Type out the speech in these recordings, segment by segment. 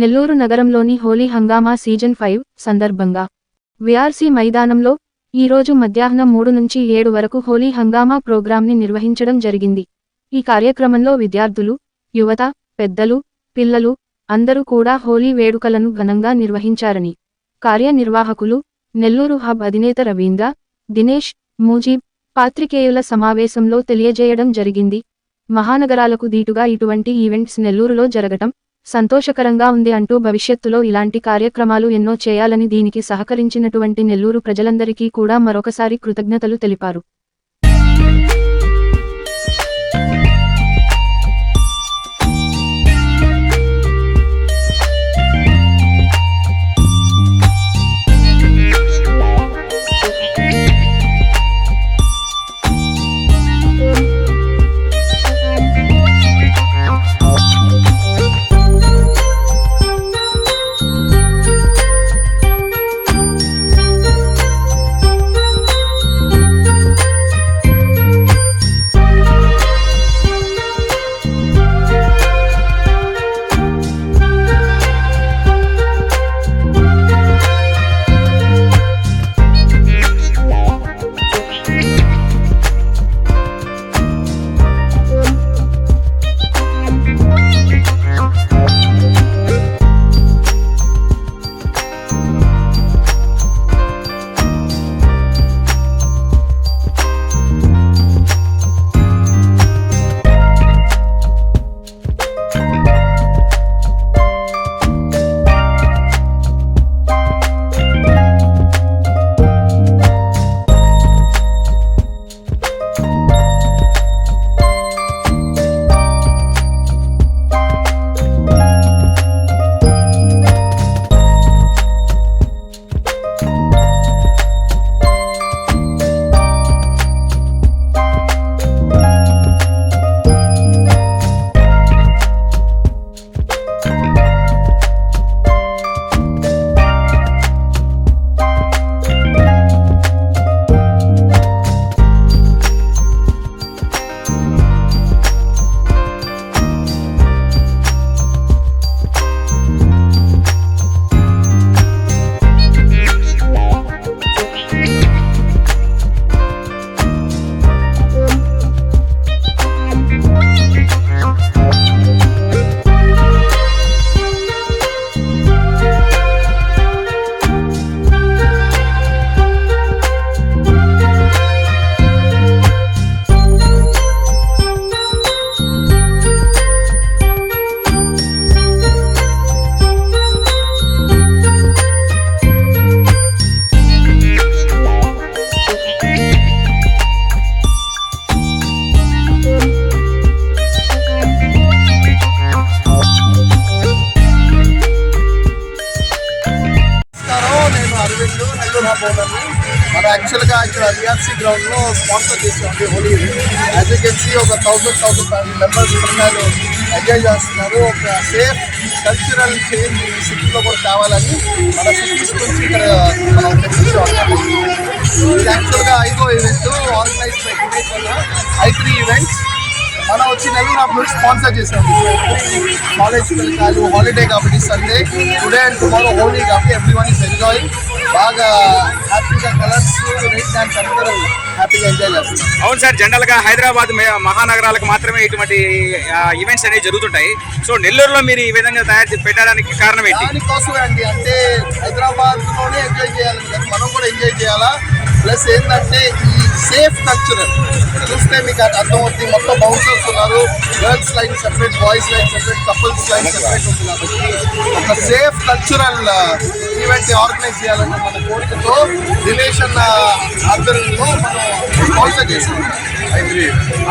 నెల్లూరు నగరంలోని హోలీ హంగామా season five సందర్భంగా విఆర్సీ మైదానంలో ఈరోజు మధ్యాహ్నం మూడు నుంచి ఏడు వరకు హోలీ హంగామా ప్రోగ్రాంని నిర్వహించడం జరిగింది. ఈ కార్యక్రమంలో విద్యార్థులు యువత పెద్దలు పిల్లలు అందరూ కూడా హోలీ వేడుకలను ఘనంగా నిర్వహించారని కార్యనిర్వాహకులు నెల్లూరు హబ్ అధినేత రవీంద్ర దినేష్ మూజీబ్ పాత్రికేయుల సమావేశంలో తెలియజేయడం జరిగింది. మహానగరాలకు దీటుగా ఇటువంటి ఈవెంట్స్ నెల్లూరులో జరగటం సంతోషకరంగా ఉంది అంటూ భవిష్యత్తులో ఇలాంటి కార్యక్రమాలు ఎన్నో చేయాలని దీనికి సహకరించినటువంటి నెల్లూరు ప్రజలందరికీ కూడా మరొకసారి కృతజ్ఞతలు తెలిపారు. అరవింద్ నెల్లూరు హబ్ మనం యాక్చువల్గా ఇక్కడ విఆర్సీ గ్రౌండ్లో స్పాన్సర్ చేసామండి Holi. As you can see ఒక థౌసండ్ థౌసండ్ ఫైవ్ మెంబర్స్ పిల్లలు ఎంజాయ్ చేస్తున్నారు. ఒక సేఫ్ కల్చరల్ చేంజ్ ఈ సిటీలో కూడా కావాలని మన సిటీస్ నుంచి ఇక్కడ మనం తెప్పించాం ఇది యాక్చువల్గా ఐదో event organise by I three events మనం వచ్చి నెల్లూరు అప్పుడు స్పాన్సర్ చేసాం కాలేజ్ పిల్లకాయలు హాలిడే కాబట్టి Sunday today and tomorrow Holi కాబట్టి ఎవ్రీ వన్ ఇస్ ఎంజాయ్ బాగా హ్యాపీగా కలర్స్ రైట్ డాన్స్ అందరూ హ్యాపీగా ఎంజాయ్ అవును సార్ జనరల్గా హైదరాబాద్ మహానగరాలకు మాత్రమే ఇటువంటి ఈవెంట్స్ అనేవి జరుగుతుంటాయి. సో నెల్లూరులో మీరు ఈ విధంగా తయారు చేసి పెట్టడానికి కారణం ఏంటి? దానికోసమే అండి అంటే హైదరాబాద్లోనే ఎంజాయ్ చేయాలని కాదు, మనం కూడా ఎంజాయ్ చేయాలా? ప్లస్ ఏంటంటే ఈ సేఫ్ కల్చర్ చూస్తే మీకు అది అర్థమవుతుంది మొత్తం బౌన్సర్స్ ఉన్నారు. Girls line separate boys line separate couples line separate కాబట్టి ఒక సేఫ్ కల్చరల్ ఈవెంట్ ఆర్గనైజ్ చేయాలన్న మన కోరికతో రిలేషన్ ఆధ్వర్యంలో మనం స్పాన్సర్ చేసాం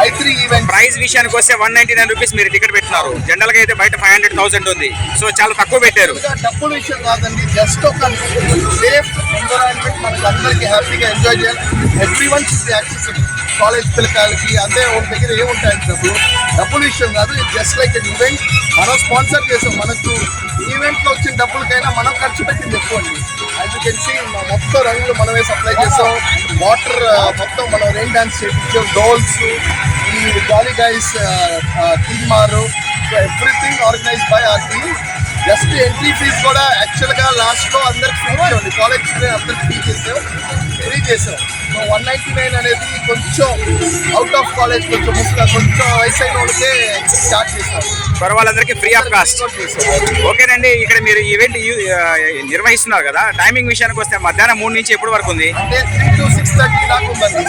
ఐ త్రీ ఈవెంట్ ప్రైస్ విషయానికి వస్తే వన్ నైన్టీ నైన్ రూపీస్ మీరు టికెట్ పెట్టినారు. జనరల్గా అయితే బయట ఫైవ్ హండ్రెడ్ థౌసండ్ ఉంది. సో చాలా తక్కువ పెట్టారు. డబ్బుల విషయం కాదండి. జస్ట్ ఒక సేఫ్ ఎన్విరాన్మెంట్ మనకి అందరికి హ్యాపీగా ఎంజాయ్ చేయాలి. Every one should accessible college పిల్లకాయలకి అంతే వాళ్ళ దగ్గర ఏముంటాయండి డబ్బులు? డబ్బుల విషయం కాదు జస్ట్ లైక్ ఎన్ ఈవెంట్ మనం స్పాన్సర్ చేసాం మనకు ఈవెంట్లో వచ్చిన డబ్బులకైనా మనం ఖర్చు పెట్టింది ఎక్కువ అండి. యాజ్ యూ కెన్ సీ మొత్తం రంగులు మనమే సప్లై చేస్తాం. వాటర్ మొత్తం మనం రెయిన్ డాన్స్ చేయించాం డోల్స్ ఈ గాలి గైస్ టీమ్ మారు everything organise by our team just entry fee కూడా యాక్చువల్గా లాస్ట్లో అందరికి ఫ్రీ ఇచ్చామండి కాలేజ్ అందరికి ఫ్రీ చేసాం. ఫ్రీ చేసాం. సో వన్ నైంటీ నైన్ అనేది కొంచెం అవుట్ ఆఫ్ కాలేజ్ కొంచెం ముసుగా కొంచెం వయసు అయిన వాళ్ళకే స్టార్ట్ చేసాం. ఫర్ వాళ్ళందరికీ ఫ్రీ ఆఫ్ కాస్ట్ ఓకేనండి ఇక్కడ మీరు ఈవెంట్ నిర్వహిస్తున్నారు కదా టైమింగ్ విషయానికి వస్తే మధ్యాహ్నం మూడు నుంచి ఎప్పటి వరకు ఉంది? అంటే త్రీ టు సిక్స్ థర్టీ దాకా ఉందండి.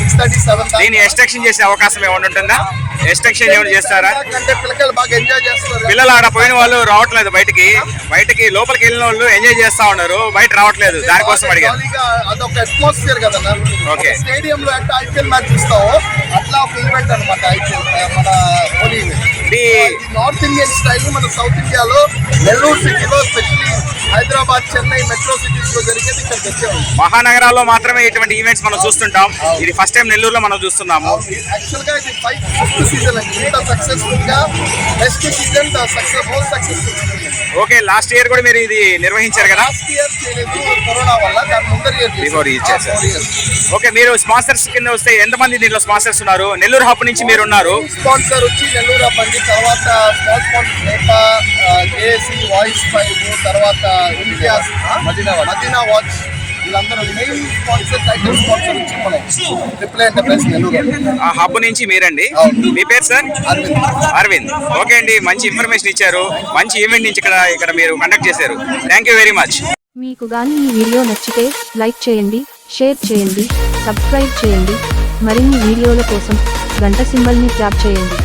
సిక్స్ థర్టీ సెవెన్ దీన్ని ఎక్స్టెన్షన్ చేసే అవకాశం ఏమైనా ఉంటుందా? ఎక్స్టెన్షన్ ఏమైనా చేస్తారా? అంటే పిల్లకాయలు బాగా ఎంజాయ్ చేస్తారు పిల్లలు ఆడ పోయిన వాళ్ళు రావట్లేదు బయటికి. బయటికి లోపలికి వెళ్ళిన వాళ్ళు ఎంజాయ్ చేస్తా ఉన్నారు బయట రావట్లేదు. దానికోసం జాలీగా అదొక అట్మాస్ఫియర్ కదా Okay. స్టేడియం లో అంటే ఐపీఎల్ మ్యాచ్ చూస్తావు అట్లా ఒక ఈవెంట్ అనమాట ఐపీఎల్ మన హోలీ ఇది నార్త్ ఇండియన్ స్టైల్ మన సౌత్ ఇండియాలో Nellore city specially Hyderabad Chennai metro సిటీస్లో జరిగేది ఇక్కడ తెచ్చాము మహానగరాల్లో మాత్రమే ఇటువంటి ఈవెంట్స్ మనం చూస్తుంటాం. ఇది ఫస్ట్ టైం నెల్లూరులో మనం చూస్తున్నాము. యాక్చువల్గా ఇది ఫైవ్ సీజన్ అండి. ఇంత సక్సెస్ఫుల్గా best season success most successful okay last year కూడా మీరు ఇది నిర్వహించారు కదా? లాస్ట్ ఇయర్ చేయలేదు కరోనా వల్ల దాని ముందర ఇయర్. ఓకే మీరు స్పాన్సర్స్ కింద వస్తే ఎంతమంది దీంట్లో స్పాన్సర్స్ ఉన్నారు? నెల్లూరు హబ్ నుంచి మీరు ఉన్నారు. స్పాన్సర్ వచ్చి నెల్లూరు తర్వాత స్మాల్ స్పాన్సర్ నేపా కేఎస్సి వాయిస్ ఫైవ్ తర్వాత మదీనా వాచ్ వీళ్ళందరూ మెయిన్ స్పాన్సర్ టైటిల్ స్పాన్సర్ వచ్చి మనం రిప్లై ఎంటర్ప్రైజ్ నెల్లూరు ఆ హబ్ నుంచి మీరండి. మీ పేరు సార్ అరవింద్. అరవింద్. ఓకే అండి మంచి ఇన్ఫర్మేషన్ ఇచ్చారు. మంచి ఈవెంట్ నుంచి ఇక్కడ ఇక్కడ మీరు కండక్ట్ చేశారు. థ్యాంక్ యూ వెరీ మచ్ మీకు గాని ఈ వీడియో నచ్చితే లైక్ చేయండి షేర్ చేయండి సబ్స్క్రైబ్ చేయండి. మరిన్ని వీడియోల కోసం గంట సింబల్ని ట్యాప్ చేయండి.